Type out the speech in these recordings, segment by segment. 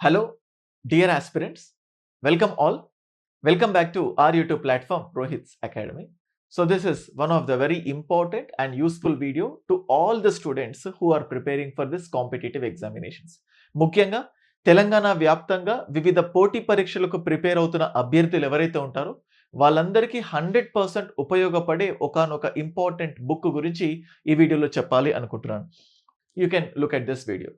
Hello dear aspirants welcome all welcome back to our YouTube platform Rohit's academy so this is one of the very important and useful video to all the students who are preparing for this competitive examinations ముఖ్యంగా తెలంగాణ వ్యాప్తంగా వివిధ పోటీ పరీక్షలకు prepare అవుతున్న అభ్యర్థులు ఎవరైతే ఉంటారో వాళ్ళందరికీ హండ్రెడ్ పర్సెంట్ ఉపయోగపడే ఒకనొక ఇంపార్టెంట్ బుక్ గురించి ఈ వీడియోలో చెప్పాలి అనుకుంటున్నాను. You can look at this video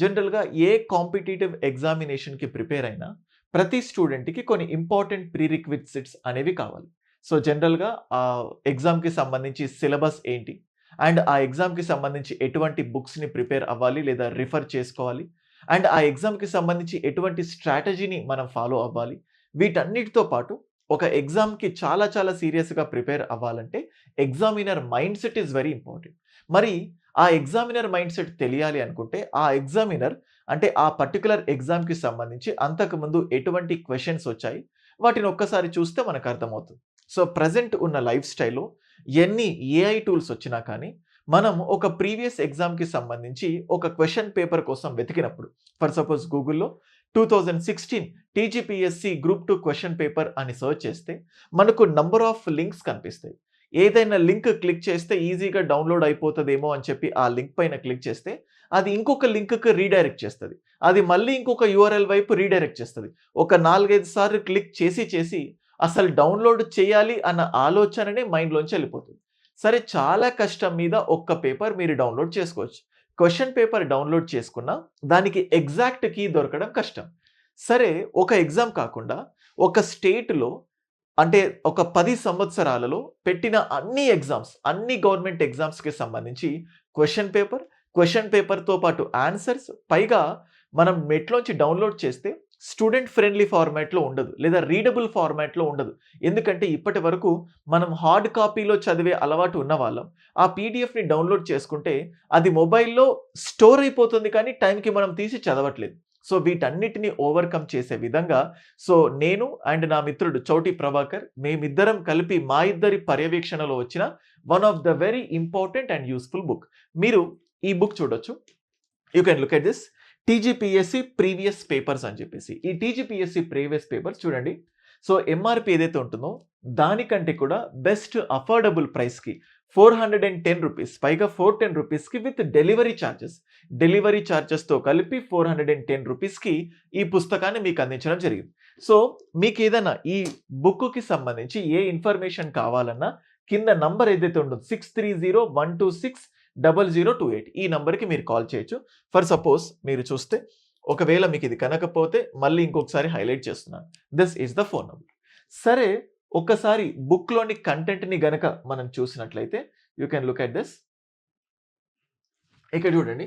జనరల్గా ఏ కాంపిటేటివ్ ఎగ్జామినేషన్కి ప్రిపేర్ అయినా ప్రతి స్టూడెంట్కి కొన్ని ఇంపార్టెంట్ ప్రీరిక్విజిట్స్ అనేవి కావాలి. సో జనరల్గా ఆ ఎగ్జామ్కి సంబంధించి సిలబస్ ఏంటి? అండ్ ఆ ఎగ్జామ్కి సంబంధించి ఎటువంటి బుక్స్ని ప్రిపేర్ అవ్వాలి లేదా రిఫర్ చేసుకోవాలి? అండ్ ఆ ఎగ్జామ్కి సంబంధించి ఎటువంటి స్ట్రాటజీని మనం ఫాలో అవ్వాలి? వీటన్నిటితో పాటు ఒక ఎగ్జామ్కి చాలా చాలా సీరియస్గా ప్రిపేర్ అవ్వాలంటే examiner mind set is very important. మరి ఆ ఎగ్జామినర్ మైండ్ సెట్ తెలియాలి అనుకుంటే ఆ ఎగ్జామినర్ అంటే ఆ పర్టికులర్ ఎగ్జామ్కి సంబంధించి అంతకుముందు ఎటువంటి క్వశ్చన్స్ వచ్చాయి వాటిని ఒక్కసారి చూస్తే మనకు అర్థమవుతుంది. సో ప్రజెంట్ ఉన్న లైఫ్ స్టైల్లో ఎన్ని ఏఐ టూల్స్ వచ్చినా కానీ మనం ఒక ప్రీవియస్ ఎగ్జామ్కి సంబంధించి ఒక క్వశ్చన్ పేపర్ కోసం వెతికినప్పుడు ఫర్ సపోజ్ గూగుల్లో two thousand sixteen TGPSC group two question paper అని సర్చ్ చేస్తే మనకు నంబర్ ఆఫ్ లింక్స్ కనిపిస్తాయి. ఏదైనా లింక్ క్లిక్ చేస్తే ఈజీగా డౌన్లోడ్ అయిపోతుందేమో అని చెప్పి ఆ లింక్ పైన క్లిక్ చేస్తే అది ఇంకొక లింక్కి రీడైరెక్ట్ చేస్తుంది. అది మళ్ళీ ఇంకొక యూఆర్ఎల్ వైపు రీడైరెక్ట్ చేస్తుంది. ఒక నాలుగైదు సార్లు క్లిక్ చేసి చేసి అసలు డౌన్లోడ్ చేయాలి అన్న ఆలోచననే మైండ్లోంచి వెళ్ళిపోతుంది. సరే చాలా కష్టం మీద ఒక్క పేపర్ మీరు డౌన్లోడ్ చేసుకోవచ్చు. క్వశ్చన్ పేపర్ డౌన్లోడ్ చేసుకున్నా దానికి ఎగ్జాక్ట్ కీ దొరకడం కష్టం. సరే ఒక ఎగ్జామ్ కాకుండా ఒక స్టేట్లో అంటే ఒక పది సంవత్సరాలలో పెట్టిన అన్ని ఎగ్జామ్స్ అన్ని గవర్నమెంట్ ఎగ్జామ్స్కి సంబంధించి క్వశ్చన్ పేపర్ క్వశ్చన్ పేపర్తో పాటు ఆన్సర్స్ పైగా మనం నెట్లోంచి డౌన్లోడ్ చేస్తే స్టూడెంట్ ఫ్రెండ్లీ ఫార్మాట్లో ఉండదు లేదా రీడబుల్ ఫార్మాట్లో ఉండదు. ఎందుకంటే ఇప్పటి వరకు మనం హార్డ్ కాపీలో చదివే అలవాటు ఉన్న వాళ్ళం. ఆ పీడిఎఫ్ని డౌన్లోడ్ చేసుకుంటే అది మొబైల్లో స్టోర్ అయిపోతుంది కానీ టైంకి మనం తీసి చదవట్లేదు. సో వీటన్నిటిని ఓవర్కమ్ చేసే విధంగా సో నేను అండ్ నా మిత్రుడు చౌటి ప్రభాకర్ మేమిద్దరం కలిపి మా ఇద్దరి పర్యవేక్షణలో వచ్చిన one of the very important and useful book మీరు ఈ బుక్ చూడొచ్చు. You can look at this TGPSC previous papers అని చెప్పేసి. ఈ టీజీపీఎస్సి ప్రీవియస్ పేపర్స్ చూడండి. సో ఎంఆర్పి ఏదైతే ఉంటుందో దానికంటే కూడా బెస్ట్ అఫోర్డబుల్ ప్రైస్కి four hundred and ten rupees. పైగా ఫోర్ టెన్ రూపీస్కి విత్ డెలివరీ ఛార్జెస్ డెలివరీ ఛార్జెస్తో కలిపి ఫోర్ హండ్రెడ్ అండ్ టెన్ రూపీస్కి ఈ పుస్తకాన్ని మీకు అందించడం జరిగింది. సో మీకు ఏదైనా ఈ బుక్కి సంబంధించి ఏ ఇన్ఫర్మేషన్ కావాలన్నా కింద నంబర్ ఏదైతే ఉంటుందో six three zero one two six double zero two eight ఈ నెంబర్కి మీరు కాల్ చేయొచ్చు. ఫర్ సపోజ్ మీరు చూస్తే ఒకవేళ మీకు ఇది కనకపోతే మళ్ళీ ఇంకొకసారి హైలైట్ చేస్తున్నాను. This is the phone number. సరే ఒక్కసారి బుక్లోని కంటెంట్ని గనక మనం చూసినట్లయితే you can look at this ఇక్కడ చూడండి.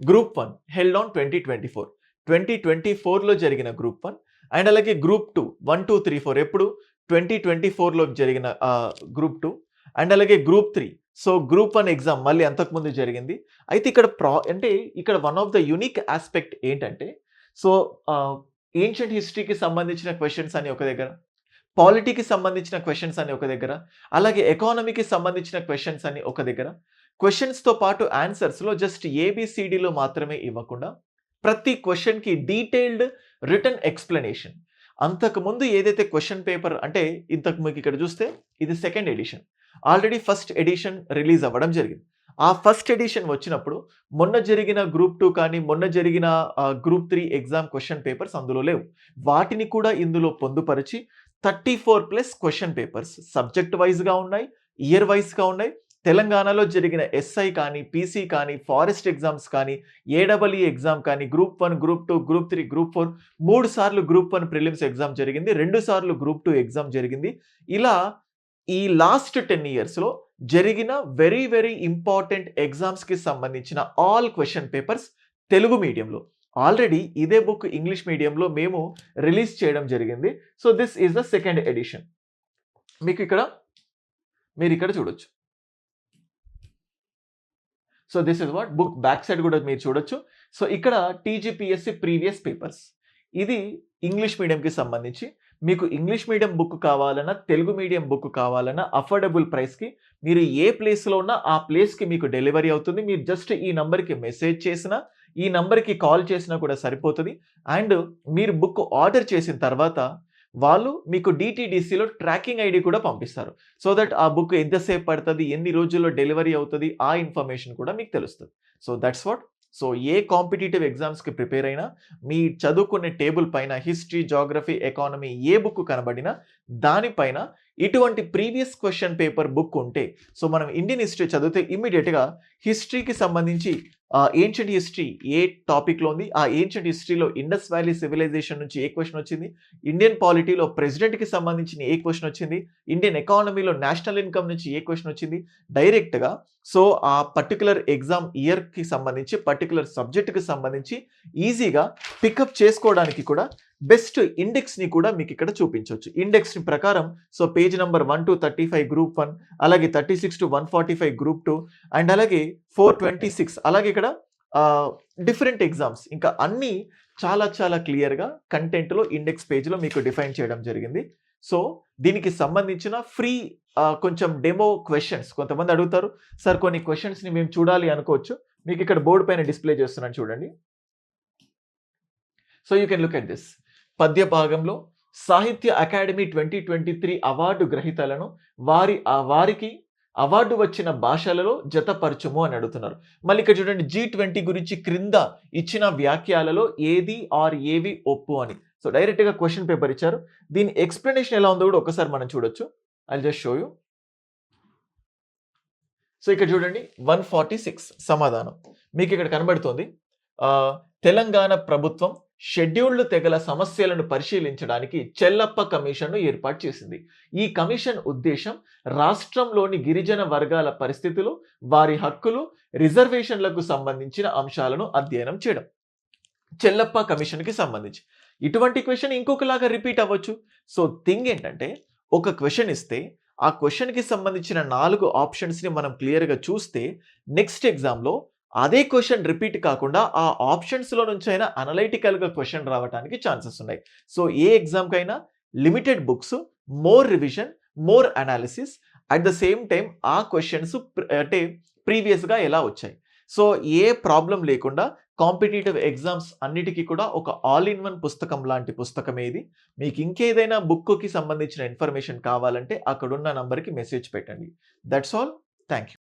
Group one held on twenty twenty four twenty twenty ఫోర్లో జరిగిన గ్రూప్ వన్ అండ్ అలాగే group two one two three four ఎప్పుడు? ట్వంటీ ట్వంటీ ఫోర్లో జరిగిన గ్రూప్ టూ అండ్ అలాగే group three so group one exam మళ్ళీ అంతకుముందు జరిగింది. అయితే ఇక్కడ ప్రా అంటే ఇక్కడ one of the unique aspect ఏంటంటే సో ఏన్షియంట్ హిస్టరీకి సంబంధించిన క్వశ్చన్స్ అని ఒక దగ్గర పాలిటీకి సంబంధించిన క్వశ్చన్స్ అని ఒక దగ్గర అలాగే ఎకానమీకి సంబంధించిన క్వశ్చన్స్ అని ఒక దగ్గర. క్వశ్చన్స్తో పాటు ఆన్సర్స్లో జస్ట్ ఏబిసిడిలో మాత్రమే ఇవ్వకుండా ప్రతి క్వశ్చన్కి డీటెయిల్డ్ రిటర్న్ ఎక్స్ప్లెనేషన్ అంతకుముందు ఏదైతే క్వశ్చన్ పేపర్ అంటే ఇంతకు మీకు ఇక్కడ చూస్తే ఇది second edition already first edition release అవ్వడం జరిగింది. ఆ ఫస్ట్ ఎడిషన్ వచ్చినప్పుడు మొన్న జరిగిన గ్రూప్ టూ కానీ మొన్న జరిగిన group three exam question papers అందులో లేవు. వాటిని కూడా ఇందులో పొందుపరిచి thirty four plus question papers subject వైజ్గా ఉన్నాయి ఇయర్ వైజ్గా ఉన్నాయి. తెలంగాణలో జరిగిన ఎస్ఐ కానీ పీసీ కానీ ఫారెస్ట్ ఎగ్జామ్స్ కానీ ఏడబ్ల్ఈ ఎగ్జామ్ కానీ group one group two group three group four మూడు సార్లు గ్రూప్ వన్ ప్రిలిమ్స్ ఎగ్జామ్ జరిగింది రెండు సార్లు గ్రూప్ టూ ఎగ్జామ్ జరిగింది. ఇలా ఈ లాస్ట్ టెన్ ఇయర్స్లో జరిగిన వెరీ వెరీ ఇంపార్టెంట్ ఎగ్జామ్స్కి సంబంధించిన ఆల్ క్వశ్చన్ పేపర్స్ తెలుగు మీడియంలో. ఆల్రెడీ ఇదే బుక్ ఇంగ్లీష్ మీడియంలో మేము రిలీజ్ చేయడం జరిగింది. So this is the second edition మీకు ఇక్కడ మీరు ఇక్కడ చూడొచ్చు. So this is what book back side కూడా మీరు చూడొచ్చు. సో ఇక్కడ టీజీపీఎస్సి ప్రీవియస్ పేపర్స్ ఇది ఇంగ్లీష్ మీడియంకి సంబంధించి. మీకు ఇంగ్లీష్ మీడియం బుక్ కావాలన్నా తెలుగు మీడియం బుక్ కావాలన్నా అఫోర్డబుల్ ప్రైస్కి మీరు ఏ ప్లేస్లో ఉన్నా ఆ ప్లేస్కి మీకు డెలివరీ అవుతుంది. మీరు జస్ట్ ఈ నెంబర్కి మెసేజ్ చేసినా ఈ నంబర్‌కి కాల్ చేసినా కూడా సరిపోతుంది అండ్ మీరు బుక్ ఆర్డర్ చేసిన తర్వాత వాళ్ళు మీకు డీటీడీసీలో ట్రాకింగ్ ఐడి కూడా పంపిస్తారు. సో దట్ ఆ బుక్ ఎంతసేపు పడుతుంది ఎన్ని రోజుల్లో డెలివరీ అవుతుంది ఆ ఇన్ఫర్మేషన్ కూడా మీకు తెలుస్తుంది సో దట్స్ వాట్. సో ఏ కాంపిటేటివ్ ఎగ్జామ్స్‌కి ప్రిపేర్ అయినా మీ చదువుకునే టేబుల్ పైన హిస్టరీ, జాగ్రఫీ ఎకానమీ ఏ బుక్ కనబడినా దానిపైన ఇటువంటి ప్రీవియస్ క్వశ్చన్ పేపర్ బుక్ ఉంటే సో మనం ఇండియన్ హిస్టరీ చదివితే ఇమ్మీడియట్గా హిస్టరీకి సంబంధించి ఏన్షియంట్ హిస్టరీ ఏ టాపిక్‌లో ఉంది, ఆ ఏన్షియంట్ హిస్టరీలో ఇండస్ వ్యాలీ సివిలైజేషన్ నుంచి ఏ క్వశ్చన్ వచ్చింది, ఇండియన్ పాలిటీలో ప్రెసిడెంట్‌కి సంబంధించిన ఏ క్వశ్చన్ వచ్చింది, ఇండియన్ ఎకానమీలో నేషనల్ ఇన్‌కమ్ నుంచి ఏ క్వశ్చన్ వచ్చింది, డైరెక్ట్‌గా సో ఆ పర్టికులర్ ఎగ్జామ్ ఇయర్‌కి సంబంధించి, పర్టికులర్ సబ్జెక్ట్‌కి సంబంధించి ఈజీగా పికప్ చేసుకోవడానికి కూడా బెస్ట్ ఇండెక్స్‌ని కూడా మీకు ఇక్కడ చూపించవచ్చు ఇండెక్స్ ప్రకారం so page number 1-35 group one అలాగే 36-145 గ్రూప్ టూ అండ్ అలాగే 426 అలాగే ఇక్కడ డిఫరెంట్ ఎగ్జామ్స్ ఇంకా అన్నీ చాలా చాలా క్లియర్‌గా కంటెంట్‌లో ఇండెక్స్ పేజ్‌లో మీకు డిఫైన్ చేయడం జరిగింది. సో దీనికి సంబంధించిన ఫ్రీ కొంచెం డెమో క్వశ్చన్స్ కొంతమంది అడుగుతారు. సార్ కొన్ని క్వశ్చన్స్ని మేము చూడాలి అనుకోవచ్చు. మీకు ఇక్కడ బోర్డు పైన డిస్‌ప్లే చేస్తున్నాను చూడండి. So you can look at this. పద్య భాగంలో సాహిత్య అకాడమీ 2023 అవార్డు గ్రహీతలను వారి ఆ వారికి అవార్డు వచ్చిన భాషలలో జతపరచుము అని అడుగుతున్నారు. మళ్ళీ ఇక్కడ చూడండి జీ20 గురించి క్రింద ఇచ్చిన వ్యాఖ్యలలో ఏది ఆర్ ఏవి ఒప్పు అని. సో డైరెక్ట్‌గా క్వశ్చన్ పేపర్ ఇచ్చారు. దీని ఎక్స్ప్లెనేషన్ ఎలా ఉందో కూడా ఒకసారి మనం చూడొచ్చు. I'll just show you. So ఇక్కడ చూడండి 146 సమాధానం. మీకిక్కడ కనబడుతోంది. తెలంగాణ ప్రభుత్వం షెడ్యూల్డ్ తెగల సమస్యలను పరిశీలించడానికి చెల్లప్ప కమిషన్‌ను ఏర్పాటు చేసింది. ఈ కమిషన్ ఉద్దేశం రాష్ట్రంలోని గిరిజన వర్గాల పరిస్థితులు, వారి హక్కులు, రిజర్వేషన్‌లకు సంబంధించిన అంశాలను అధ్యయనం చేయడం. చెల్లప్ప కమిషన్‌కి సంబంధించి. ఇటువంటి క్వశ్చన్ ఇంకొకలాగా రిపీట్ అవ్వచ్చు. సో థింగ్ ఏంటంటే ఒక క్వశ్చన్ ఇస్తే ఆ క్వశ్చన్కి సంబంధించిన నాలుగు ఆప్షన్స్‌ని మనం క్లియర్‌గా చూస్తే నెక్స్ట్ ఎగ్జామ్‌లో అదే క్వశ్చన్ రిపీట్ కాకుండా ఆ ఆప్షన్స్‌లో నుంచైనా అనలైటికల్‌గా క్వశ్చన్ రావటానికి ఛాన్సెస్ ఉన్నాయి. సో ఏ ఎగ్జామ్‌కైనా limited books, more revision, more analysis at the same time ఆ క్వశ్చన్స్ అంటే ప్రీవియస్‌గా ఎలా వచ్చాయి. సో ఏ ప్రాబ్లం లేకుండా కాంపిటేటివ్ ఎగ్జామ్స్ అన్నిటికీ కూడా ఒక ఆల్ ఇన్ వన్ పుస్తకం లాంటి పుస్తకం ఇది. మీకు ఇంకేదైనా బుక్‌కి సంబంధించిన ఇన్ఫర్మేషన్ కావాలంటే అక్కడున్న నంబర్‌కి మెసేజ్ పెట్టండి. That's all. Thank you.